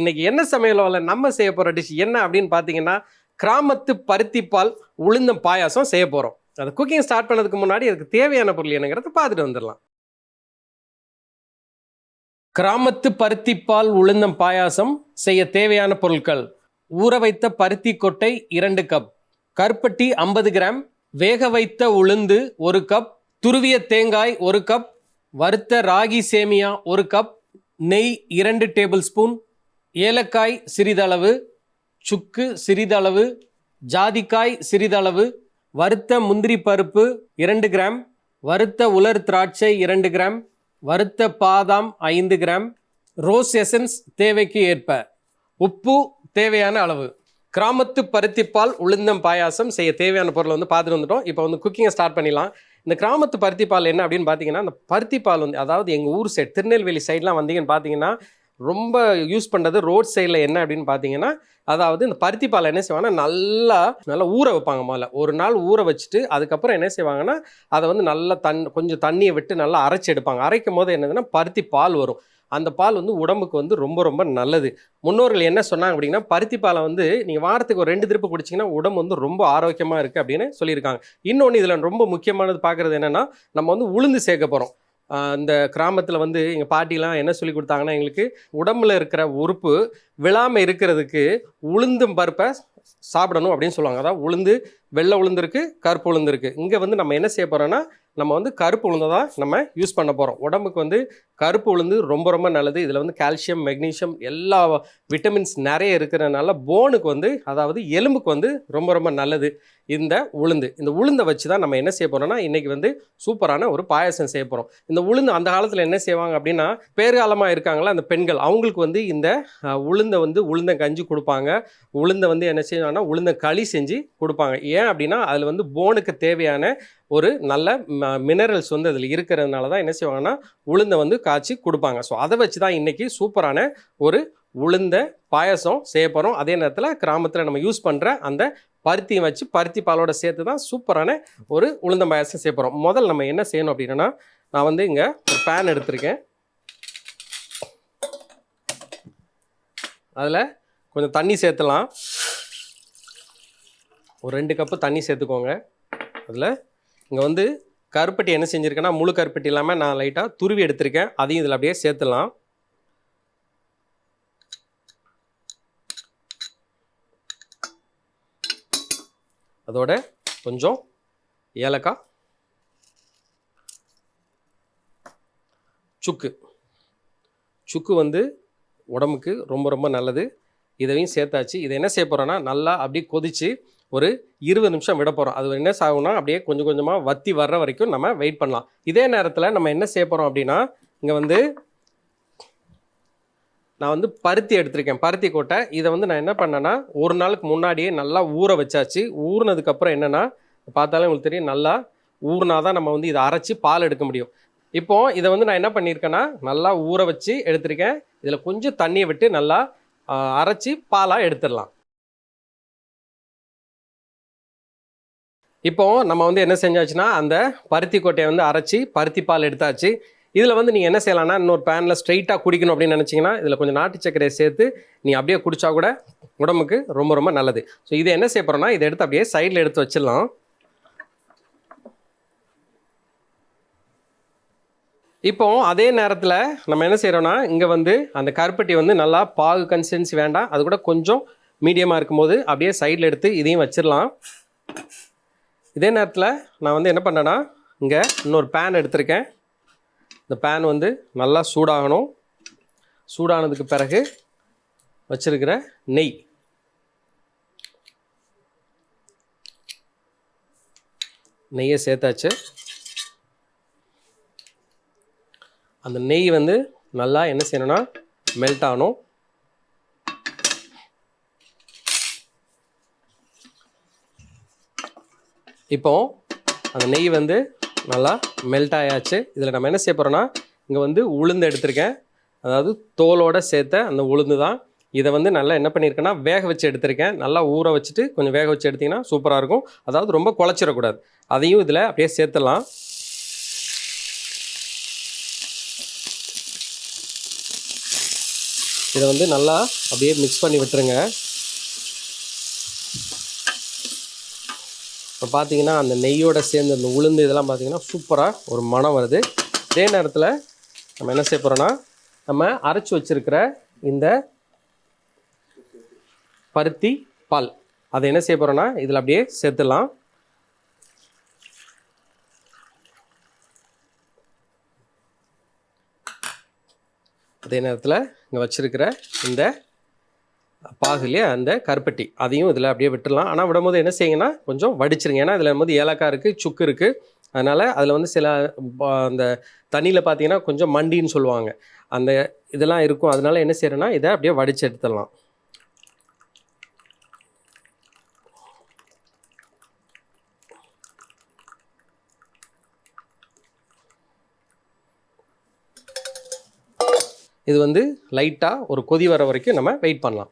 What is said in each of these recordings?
இன்னைக்கு என்ன சமையலோவில் நம்ம செய்ய போகிற டிஷ் என்ன அப்படின்னு பார்த்தீங்கன்னா கிராமத்து பருத்திப்பால் உளுந்தம் பாயாசம் செய்ய போகிறோம் அது குக்கிங் ஸ்டார்ட் பண்ணதுக்கு முன்னாடி அதுக்கு தேவையான பொருள் என்னங்கிறத பார்த்துட்டு வந்துடலாம். கிராமத்து பருத்திப்பால் உளுந்தம் பாயாசம் செய்ய தேவையான பொருட்கள். ஊற வைத்த பருத்தி கொட்டை இரண்டு கப் கருப்பட்டி ஐம்பது கிராம். வேக வைத்த உளுந்து ஒரு கப் துருவிய தேங்காய் ஒரு கப் வறுத்த ராகி சேமியா ஒரு கப் நெய் இரண்டு டேபிள் ஸ்பூன் ஏலக்காய் சிறிதளவு சுக்கு சிறிதளவு ஜாதிக்காய் சிறிதளவு வறுத்த முந்திரி பருப்பு இரண்டு கிராம் வறுத்த உலர் திராட்சை இரண்டு கிராம் வறுத்த பாதாம் ஐந்து கிராம் ரோஸ் எசன்ஸ் தேவைக்கு ஏற்ப. உப்பு தேவையான அளவு. கிராமத்து பருத்திப்பால் உளுந்தம் பாயாசம் செய்ய தேவையான பொருளை வந்து பார்த்துட்டு வந்துட்டோம். இப்போ வந்து குக்கிங்கை ஸ்டார்ட் பண்ணிடலாம். இந்த கிராமத்து பருத்திப்பால் என்ன அப்படின்னு பார்த்தீங்கன்னா அந்த பருத்திப்பால் வந்து அதாவது எங்கள் ஊர் சைடு திருநெல்வேலி சைட்லாம் வந்தீங்கன்னு பார்த்தீங்கன்னா ரொம்ப யூஸ் பண்ணுறது ரோட் சைடில் என்ன அப்படின்னு பார்த்தீங்கன்னா அதாவது இந்த பருத்தி பாலை என்ன செய்வாங்கன்னா நல்லா நல்லா ஊற வைப்பாங்க முதல்ல. ஒரு நாள் ஊற வச்சுட்டு அதுக்கப்புறம் என்ன செய்வாங்கன்னா அதை வந்து நல்லா தண் கொஞ்சம் தண்ணியை விட்டு நல்லா அரைச்சி எடுப்பாங்க. அரைக்கும் போது என்னதுன்னா பருத்தி பால் வரும். அந்த பால் வந்து உடம்புக்கு வந்து ரொம்ப ரொம்ப நல்லது. முன்னோர்கள் என்ன சொன்னாங்க அப்படின்னா பருத்தி பாலை வந்து நீங்கள் வாரத்துக்கு ஒரு ரெண்டு திருப்பு குடிச்சிங்கன்னா உடம்பு வந்து ரொம்ப ஆரோக்கியமாக இருக்குது அப்படின்னு சொல்லியிருக்காங்க. இன்னொன்று இதில் ரொம்ப முக்கியமானது பார்க்குறது என்னென்னா நம்ம வந்து உளுந்து சேர்க்க போகிறோம் அந்த கிராமத்தில் வந்து எங்கள் பாட்டிலாம் என்ன சொல்லி கொடுத்தாங்கன்னா எங்களுக்கு உடம்புல இருக்கிற உறுப்பு விழாமல் இருக்கிறதுக்கு உளுந்தும் பருப்பை சாப்பிடணும் அப்படின்னு சொல்லுவாங்க. அதாவது உளுந்து வெள்ளை உளுந்து இருக்குது கருப்பு உளுந்து இருக்குது இங்கே வந்து நம்ம என்ன செய்ய போகிறோன்னா நம்ம வந்து கருப்பு உளுந்தை தான் நம்ம யூஸ் பண்ண போகிறோம் உடம்புக்கு வந்து கருப்பு உளுந்து ரொம்ப ரொம்ப நல்லது. இதில் வந்து கால்சியம் மெக்னீஷியம் எல்லா விட்டமின்ஸ் நிறைய இருக்கிறதுனால போனுக்கு வந்து அதாவது எலும்புக்கு வந்து ரொம்ப ரொம்ப நல்லது. இந்த உளுந்து. இந்த உளுந்தை வச்சு தான் நம்ம என்ன செய்ய போகிறோம்னா இன்றைக்கி வந்து சூப்பரான ஒரு பாயாசம் செய்ய போகிறோம் இந்த உளுந்து அந்த காலத்தில் என்ன செய்வாங்க அப்படின்னா பேர்காலமாக இருக்காங்களா அந்த பெண்கள் அவங்களுக்கு வந்து இந்த உளுந்தை வந்து உளுந்த கஞ்சி கொடுப்பாங்க. உளுந்தை வந்து என்ன செய்வாங்கன்னா உளுந்த களி செஞ்சு கொடுப்பாங்க. ஏன் அப்படின்னா அதில் வந்து போனுக்கு தேவையான ஒரு நல்ல மினரல்ஸ் வந்து அதில் இருக்கிறதுனால தான் என்ன செய்வாங்கன்னா உளுந்தை வந்து க காய்ச்சி கொடுப்பாங்க. ஸோ அதை வச்சு தான் இன்றைக்கி சூப்பரான ஒரு உளுந்த பாயசம் செய்ய போகிறோம் அதே நேரத்தில் கிராமத்தில் நம்ம யூஸ் பண்ணுற அந்த பருத்தியை வச்சு பருத்தி பாலோட சேர்த்து தான் சூப்பரான ஒரு உளுந்த பாயசம் செய்ய போகிறோம் முதல்ல நம்ம என்ன செய்யணும் அப்படின்னா நான் வந்து இங்கே ஒரு பேன் எடுத்திருக்கேன். அதில் கொஞ்சம் தண்ணி சேர்த்துலாம். ஒரு ரெண்டு கப்பு தண்ணி சேர்த்துக்கோங்க. அதில் இங்கே வந்து கருப்பட்டி என்ன செஞ்சுருக்கேன்னா முழு கருப்பட்டி இல்லாமல் நான் லைட்டாக துருவி எடுத்திருக்கேன். அதையும் இதில் அப்படியே சேர்த்துலாம் அதோட கொஞ்சம் ஏலக்காய் சுக்கு. சுக்கு வந்து உடம்புக்கு ரொம்ப ரொம்ப நல்லது. இதையும் சேர்த்தாச்சு. இதை என்ன செய்ய போகிறோன்னா நல்லா அப்படியே கொதித்து ஒரு இருபது நிமிஷம் விட போகிறோம் அது என்ன ஆகும்னா அப்படியே கொஞ்சம் கொஞ்சமாக வத்தி வர்ற வரைக்கும் நம்ம வெயிட் பண்ணலாம். இதே நேரத்தில் நம்ம என்ன செய்ய போகிறோம் அப்படின்னா இங்கே வந்து நான் வந்து பருத்தி எடுத்திருக்கேன். பருத்தி கொட்டை. இதை வந்து நான் என்ன பண்ணேன்னா ஒரு நாளுக்கு முன்னாடியே நல்லா ஊற வச்சாச்சு. ஊறினதுக்கப்புறம் என்னென்னா பார்த்தாலே உங்களுக்கு தெரியும் நல்லா ஊறினா தான் நம்ம வந்து இதை அரைச்சி பால் எடுக்க முடியும். இப்போ இதை வந்து நான் என்ன பண்ணியிருக்கேன்னா நல்லா ஊற வச்சு எடுத்திருக்கேன். இதில் கொஞ்சம் தண்ணியை விட்டு நல்லா அரைச்சி பாலாக எடுத்துடலாம். இப்போ நம்ம வந்து என்ன செஞ்சாச்சுன்னா அந்த பருத்தி கொட்டையை வந்து அரைச்சி பருத்தி பால் எடுத்தாச்சு. இதில் வந்து நீங்கள் என்ன செய்யலாம்னா இன்னொரு பேனில் ஸ்ட்ரைட்டாக குடிக்கணும் அப்படின்னு நினச்சிங்கன்னா இதில் கொஞ்சம் நாட்டு சர்க்கரையை சேர்த்து நீ அப்படியே குடித்தா கூட உடம்புக்கு ரொம்ப ரொம்ப நல்லது. ஸோ இதை என்ன செய்ய போகிறோம்னா இதை எடுத்து அப்படியே சைடில் எடுத்து வச்சிடலாம். இப்போ அதே நேரத்தில் நம்ம என்ன செய்கிறோம்னா இங்கே வந்து அந்த கருப்பட்டி வந்து நல்லா பாகு கன்சிஸ்டன்சி வேண்டாம். அது கூட கொஞ்சம் மீடியமாக இருக்கும்போது அப்படியே சைடில் எடுத்து இதையும் வச்சிடலாம். இதே நேரத்தில் நான் வந்து என்ன பண்ணேன்னா இங்கே இன்னொரு பேன் எடுத்திருக்கேன். இந்த பேன் வந்து நல்லா சூடாகணும். சூடானதுக்கு பிறகு வச்சுருக்கிற நெய். நெய்யை சேர்த்தாச்சு. அந்த நெய் வந்து நல்லா என்ன செய்யணும்னா மெல்ட் ஆகணும். இப்போ அந்த நெய் வந்து நல்லா மெல்ட் ஆயாச்சு. இதில் நம்ம என்ன செய்ய போகிறோன்னா இங்கே வந்து உளுந்து எடுத்திருக்கேன். அதாவது தோலோடு சேர்த்த அந்த உளுந்து தான். இதை வந்து நல்லா என்ன பண்ணியிருக்கேன்னா வேக வச்சு எடுத்திருக்கேன். நல்லா ஊற வச்சுட்டு கொஞ்சம் வேக வச்சு எடுத்திங்கன்னா சூப்பராக இருக்கும். அதாவது ரொம்ப குழச்சிடக்கூடாது. அதையும் இதில் அப்படியே சேர்த்துடலாம். இதை வந்து நல்லா அப்படியே மிக்ஸ் பண்ணி விட்டுருங்க. இப்போ பார்த்தீங்கன்னா அந்த நெய்யோடு சேர்ந்து அந்த உளுந்து இதெல்லாம் பார்த்தீங்கன்னா சூப்பராக ஒரு மனம் வருது. இதே நேரத்தில் நம்ம என்ன செய்ய போகிறோன்னா நம்ம அரைச்சி வச்சிருக்கிற இந்த பருத்தி பால். அதை என்ன செய்ய போகிறோன்னா இதில் அப்படியே சேர்த்துடலாம். அதே நேரத்தில் இங்கே வச்சுருக்கிற இந்த பாகு இல்லையா? அந்த கருப்பட்டி. அதையும் இதில் அப்படியே விட்டுடலாம் ஆனால் விடும்போது என்ன செய்யுங்கன்னா கொஞ்சம் வடிச்சிருங்க. ஏன்னா இதில் வந்து ஏலக்காய் இருக்குது சுக்கு இருக்குது அதனால் அதில் வந்து சில அந்த தண்ணியில் பார்த்தீங்கன்னா கொஞ்சம் மண்டின்னு சொல்லுவாங்க. அந்த இதெல்லாம் இருக்கும். அதனால் என்ன செய்யறேன்னா இதை அப்படியே வடிச்சு எடுத்துடலாம். இது வந்து லைட்டாக ஒரு கொதி வர வரைக்கும் நம்ம வெயிட் பண்ணலாம்.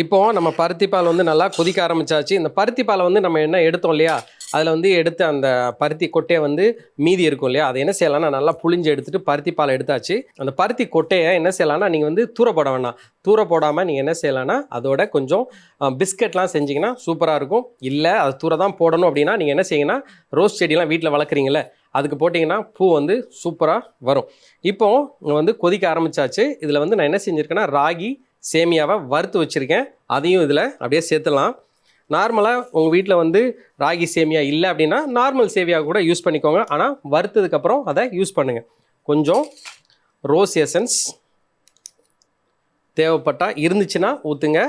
இப்போ நம்ம பருத்தி பால் வந்து நல்லா கொதிக்க ஆரம்பிச்சாச்சு. இந்த பருத்தி பாலை வந்து நம்ம என்ன எடுத்தோம் இல்லையா? அதில் வந்து எடுத்த அந்த பருத்தி கொட்டையை வந்து மீதி இருக்கும் இல்லையா? அதை என்ன செய்யலாம்னா நல்லா புழிஞ்சு எடுத்துட்டு பருத்தி பாலை எடுத்தாச்சு. அந்த பருத்தி கொட்டையை என்ன செய்யலாம்னா நீங்கள் வந்து தூர போட வேணாம். தூர போடாமல் நீங்கள் என்ன செய்யலாம்னா அதோட கொஞ்சம் பிஸ்கட்லாம் செஞ்சிங்கன்னா சூப்பராக இருக்கும். இல்லை அது தூர தான் போடணும் அப்படின்னா நீங்கள் என்ன செய்யுங்கன்னா ரோஸ் செடியெல்லாம் வீட்டில் வளர்க்குறீங்களே அதுக்கு போட்டிங்கன்னா பூ வந்து சூப்பராக வரும். இப்போ வந்து கொதிக்க ஆரம்பித்தாச்சு இதில் வந்து நான் என்ன செஞ்சுருக்கேன்னா ராகி சேமியாவை வறுத்து வச்சுருக்கேன். அதையும் இதில் அப்படியே சேர்த்துலாம் நார்மலாக உங்கள் வீட்டில் வந்து ராகி சேமியா இல்லை அப்படின்னா நார்மல் சேமியா கூட யூஸ் பண்ணிக்கோங்க. ஆனால் வறுத்ததுக்கப்புறம் அதை யூஸ் பண்ணுங்கள் கொஞ்சம் ரோஸ் எசன்ஸ் தேவைப்பட்டா இருந்துச்சுன்னா ஊற்றுங்க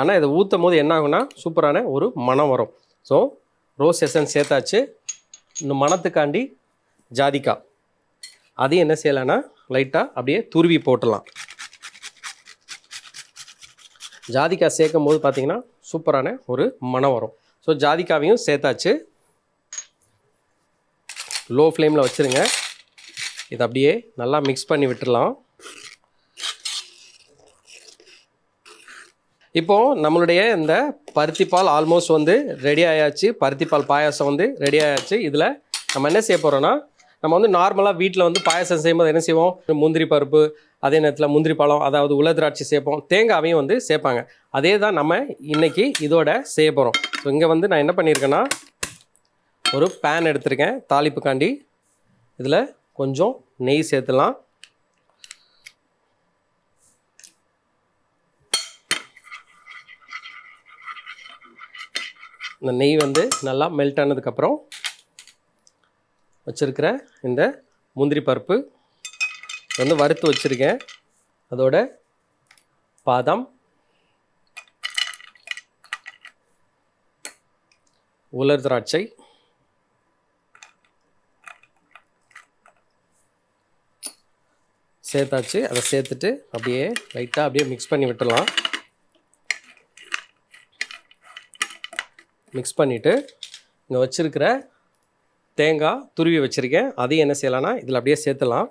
ஆனால் இதை ஊற்றும் போது என்ன ஆகும்னா சூப்பரான ஒரு மனம் வரும். ஸோ ரோஸ் எசன்ஸ் சேர்த்தாச்சு. இந்த மனத்துக்காண்டி ஜாதிக்காய். அதையும் என்ன செய்யலைன்னா லைட்டாக அப்படியே துருவி போட்டுடலாம். ஜாதிக்காய் சேர்க்கும் போது பார்த்தீங்கன்னா சூப்பரான ஒரு மனம் வரும். ஸோ ஜாதிக்காவையும் சேர்த்தாச்சு. லோ ஃப்ளேமில் வச்சுருங்க. இதை அப்படியே நல்லா மிக்ஸ் பண்ணி விட்டுடலாம். இப்போது நம்மளுடைய இந்த பருத்தி பால் ஆல்மோஸ்ட் வந்து ரெடி ஆயாச்சு. பருத்தி பால் பாயாசம் வந்து ரெடி ஆயாச்சு. இதில் நம்ம என்ன செய்ய போகிறோன்னா நம்ம வந்து நார்மலாக வீட்டில் வந்து பாயாசம் செய்யும்போது என்ன செய்வோம்? முந்திரி பருப்பு அதே நேரத்தில் முந்திரி பழம் அதாவது உல திராட்சை சேர்ப்போம் தேங்காவையும் வந்து சேர்ப்பாங்க அதே தான் நம்ம இன்றைக்கி இதோட செய்ய போகிறோம் ஸோ இங்கே வந்து நான் என்ன பண்ணியிருக்கேன்னா ஒரு பேன் எடுத்திருக்கேன். தாளிப்புக்காண்டி இதில் கொஞ்சம் நெய் சேர்த்துலாம். இந்த நெய் வந்து நல்லா மெல்ட் ஆனதுக்கப்புறம் வச்சுருக்கிற இந்த முந்திரி பருப்பு வந்து வறுத்து வச்சுருக்கேன். அதோட பாதாம் உலர் திராட்சை சேர்த்தாச்சு. அதை சேர்த்துட்டு அப்படியே லைட்டாக அப்படியே மிக்ஸ் பண்ணி விட்டுடலாம். மிக்ஸ் பண்ணிவிட்டு இங்கே வச்சுருக்கிற தேங்காய் துருவி வச்சுருக்கேன். அதையும் என்ன செய்யலாம்னா இதில் அப்படியே சேர்த்துலாம்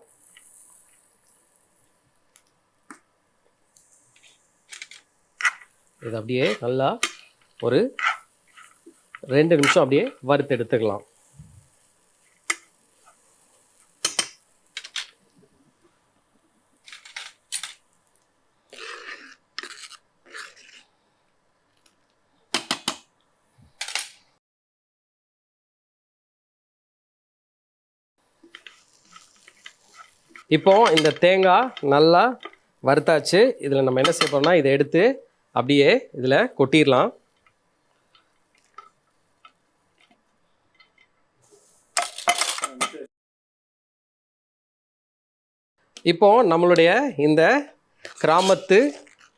இது அப்படியே நல்லா ஒரு ரெண்டு நிமிஷம் அப்படியே வறுத்து எடுத்துக்கலாம். இப்போ இந்த தேங்காய் நல்லா வறுத்தாச்சு. இதில் நம்ம என்ன செய்ய போகிறோம்னா இதை எடுத்து அப்படியே இதில் கொட்டிடலாம். இப்போ நம்மளுடைய இந்த கிராமத்து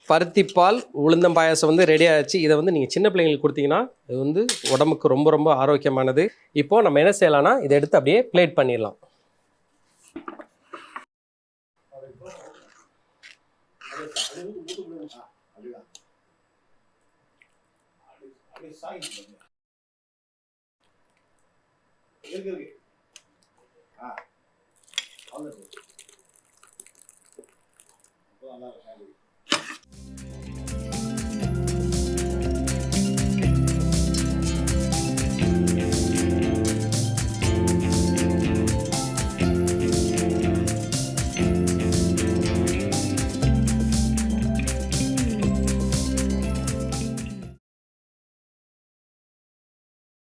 பருத்திப்பால் உளுந்தம் பாயாசம் வந்து ரெடி ஆச்சு. இதை வந்து நீங்கள் சின்ன பிள்ளைங்களுக்கு கொடுத்தீங்கன்னா இது வந்து உடம்புக்கு ரொம்ப ரொம்ப ஆரோக்கியமானது. இப்போ நம்ம என்ன செய்யலாம்னா இதை எடுத்து அப்படியே பிளேட் பண்ணிடலாம். Thank you. அவ்வளோ அப்போ நல்லா இருக்கும்.